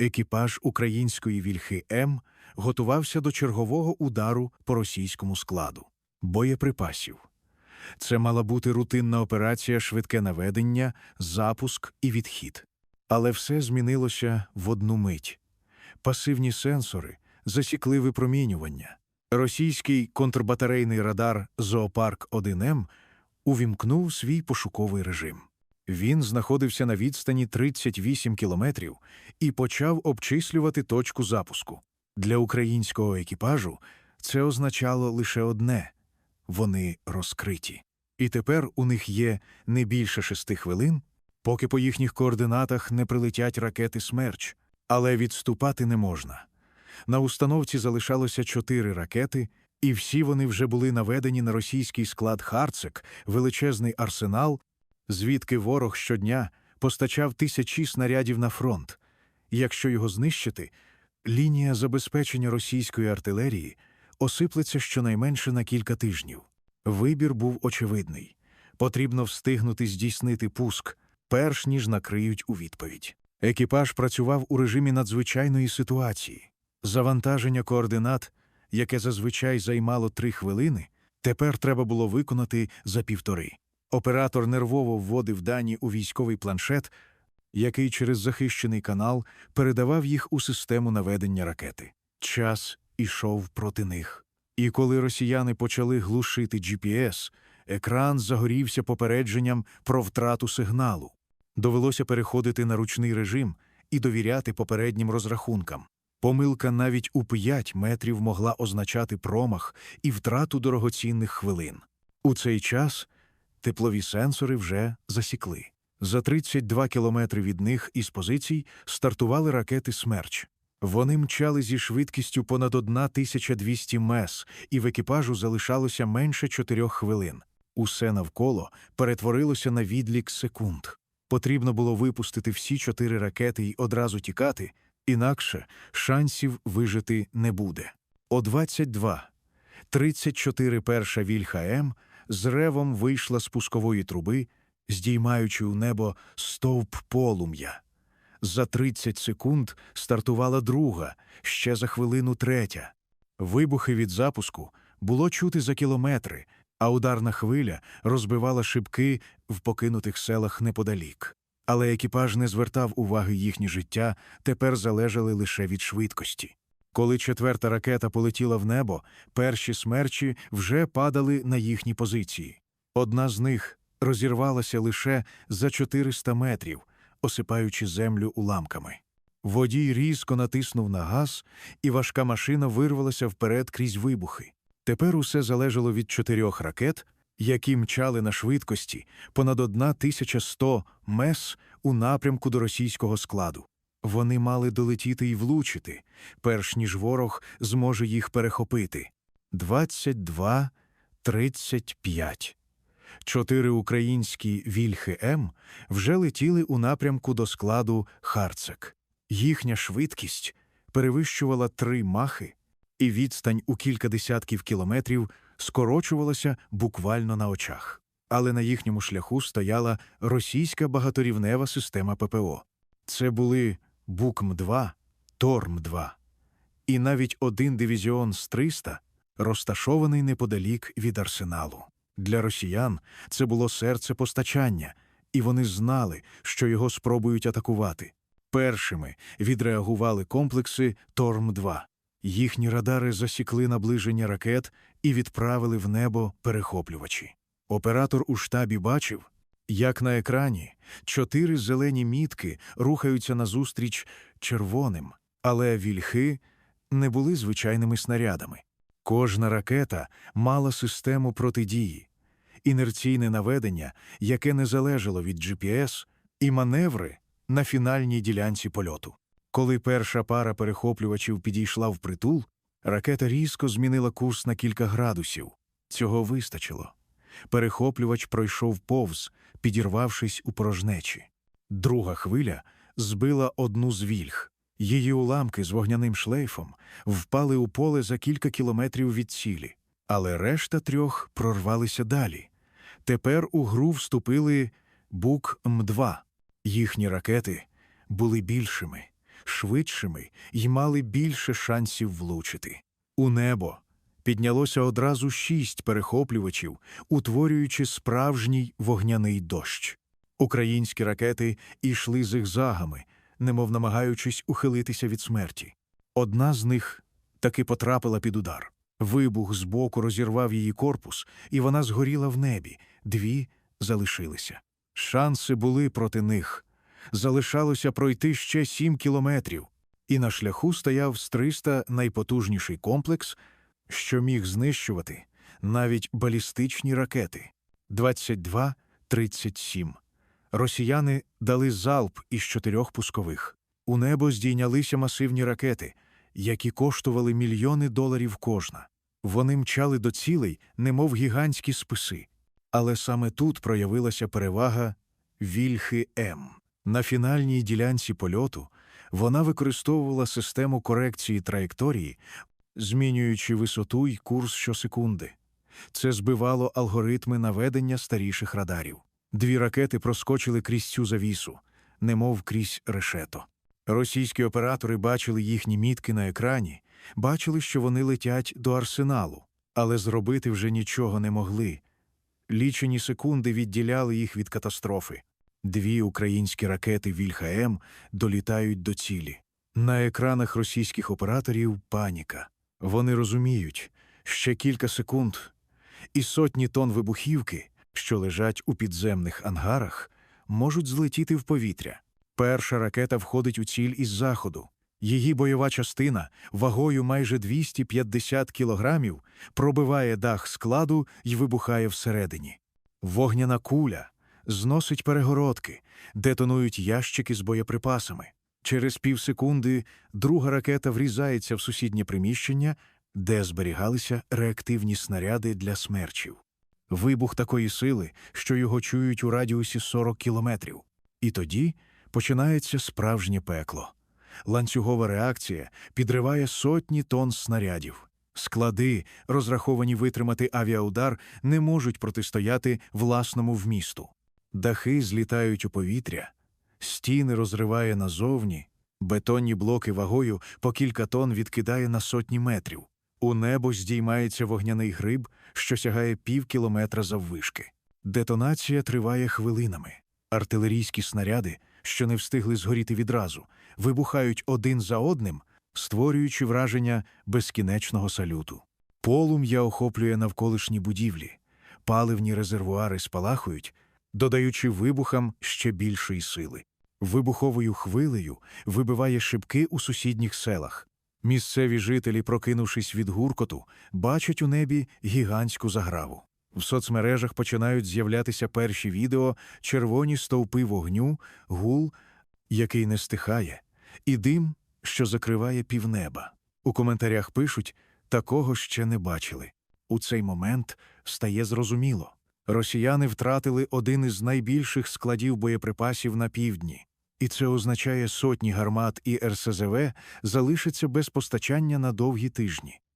Екіпаж української вільхи М готувався до чергового удару по російському складу боєприпасів. Це мала бути рутинна операція, швидке наведення, запуск і відхід. Але все змінилося в одну мить. Пасивні сенсори засікли випромінювання. Російський контрбатарейний радар Зоопарк 1М увімкнув свій пошуковий режим. Він знаходився на відстані 38 кілометрів і почав обчислювати точку запуску. Для українського екіпажу це означало лише одне вони розкриті. І тепер у них є не більше шести хвилин, поки по їхніх координатах не прилетять ракети Смерч, але відступати не можна. На установці залишалося чотири ракети, і всі вони вже були наведені на російський склад Харцик, величезний арсенал, звідки ворог щодня постачав тисячі снарядів на фронт. І Якщо його знищити, лінія забезпечення російської артилерії осиплеться щонайменше на кілька тижнів. Вибір був очевидний потрібно встигнути здійснити пуск, перш ніж накриють у відповідь. Екіпаж працював у режимі надзвичайної ситуації. Завантаження координат, яке зазвичай займало три хвилини, тепер треба було виконати за півтори. Оператор нервово вводив дані у військовий планшет, який через захищений канал передавав їх у систему наведення ракети. Час ішов проти них. І коли росіяни почали глушити GPS, екран загорівся попередженням про втрату сигналу. Довелося переходити на ручний режим і довіряти попереднім розрахункам. Помилка навіть у 5 метрів могла означати промах і втрату дорогоцінних хвилин. У цей час теплові сенсори вже засікли. За 32 кілометри від них із позицій стартували ракети Смерч. Вони мчали зі швидкістю понад 1200 мес, і в екіпажу залишалося менше чотирьох хвилин. Усе навколо перетворилося на відлік секунд. Потрібно було випустити всі чотири ракети і одразу тікати, інакше шансів вижити не буде. О 22. 34 перша вільха М з ревом вийшла з пускової труби, здіймаючи у небо стовп полум'я. За 30 секунд стартувала друга, ще за хвилину третя. Вибухи від запуску було чути за кілометри, а ударна хвиля розбивала шибки в покинутих селах неподалік. Але екіпаж не звертав уваги їхнє життя, тепер залежали лише від швидкості. Коли четверта ракета полетіла в небо, перші смерчі вже падали на їхні позиції. Одна з них розірвалася лише за 400 метрів, осипаючи землю уламками. Водій різко натиснув на газ, і важка машина вирвалася вперед крізь вибухи. Тепер усе залежало від чотирьох ракет, які мчали на швидкості понад 1100 мес у напрямку до російського складу. Вони мали долетіти і влучити, перш ніж ворог зможе їх перехопити. 22, 35. Чотири українські вільхи М вже летіли у напрямку до складу Харцек. Їхня швидкість перевищувала три махи, і відстань у кілька десятків кілометрів скорочувалася буквально на очах. Але на їхньому шляху стояла російська багаторівнева система ППО. Це були Букм-2, Торм-2 і навіть один дивізіон з 300, розташований неподалік від арсеналу. Для росіян це було серце постачання, і вони знали, що його спробують атакувати. Першими відреагували комплекси Торм-2. Їхні радари засікли наближення ракет і відправили в небо перехоплювачі. Оператор у штабі бачив, як на екрані чотири зелені мітки рухаються назустріч червоним, але вільхи не були звичайними снарядами. Кожна ракета мала систему протидії, інерційне наведення, яке не залежало від GPS, і маневри на фінальній ділянці польоту. Коли перша пара перехоплювачів підійшла в притул, ракета різко змінила курс на кілька градусів. Цього вистачило. Перехоплювач пройшов повз, підірвавшись у порожнечі. Друга хвиля збила одну з вільх. Її уламки з вогняним шлейфом впали у поле за кілька кілометрів від цілі, але решта трьох прорвалися далі. Тепер у гру вступили Бук М2. Їхні ракети були більшими, швидшими й мали більше шансів влучити. У небо піднялося одразу шість перехоплювачів, утворюючи справжній вогняний дощ. Українські ракети йшли зигзагами, немов намагаючись ухилитися від смерті. Одна з них таки потрапила під удар. Вибух збоку розірвав її корпус, і вона згоріла в небі, дві залишилися. Шанси були проти них. Залишалося пройти ще сім кілометрів, і на шляху стояв з 300 найпотужніший комплекс, що міг знищувати навіть балістичні ракети. 22-37. Росіяни дали залп із чотирьох пускових. У небо здійнялися масивні ракети, які коштували мільйони доларів кожна. Вони мчали до цілей, немов гігантські списи. Але саме тут проявилася перевага Вільхи М. На фінальній ділянці польоту вона використовувала систему корекції траєкторії, змінюючи висоту й курс щосекунди. Це збивало алгоритми наведення старіших радарів. Дві ракети проскочили крізь цю завісу, немов крізь решето. Російські оператори бачили їхні мітки на екрані, бачили, що вони летять до арсеналу, але зробити вже нічого не могли. Лічені секунди відділяли їх від катастрофи. Дві українські ракети Вільха-М долітають до цілі. На екранах російських операторів паніка. Вони розуміють, ще кілька секунд, і сотні тонн вибухівки, що лежать у підземних ангарах, можуть злетіти в повітря. Перша ракета входить у ціль із заходу. Її бойова частина вагою майже 250 кілограмів пробиває дах складу і вибухає всередині. Вогняна куля зносить перегородки, детонують ящики з боєприпасами. Через півсекунди друга ракета врізається в сусіднє приміщення, де зберігалися реактивні снаряди для смерчів. Вибух такої сили, що його чують у радіусі 40 кілометрів. І тоді починається справжнє пекло. Ланцюгова реакція підриває сотні тонн снарядів. Склади, розраховані витримати авіаудар, не можуть протистояти власному вмісту. Дахи злітають у повітря, стіни розриває назовні, бетонні блоки вагою по кілька тонн відкидає на сотні метрів. У небо здіймається вогняний гриб, що сягає пів кілометра заввишки. Детонація триває хвилинами. Артилерійські снаряди, що не встигли згоріти відразу, вибухають один за одним, створюючи враження безкінечного салюту. Полум'я охоплює навколишні будівлі, паливні резервуари спалахують, додаючи вибухам ще більшої сили. Вибуховою хвилею вибиває шибки у сусідніх селах. Місцеві жителі, прокинувшись від гуркоту, бачать у небі гігантську заграву. В соцмережах починають з'являтися перші відео, червоні стовпи вогню, гул, який не стихає, і дим, що закриває півнеба. У коментарях пишуть такого ще не бачили. У цей момент стає зрозуміло. Росіяни втратили один із найбільших складів боєприпасів на півдні, і це означає сотні гармат і РСЗВ залишаться без постачання на довгі тижні.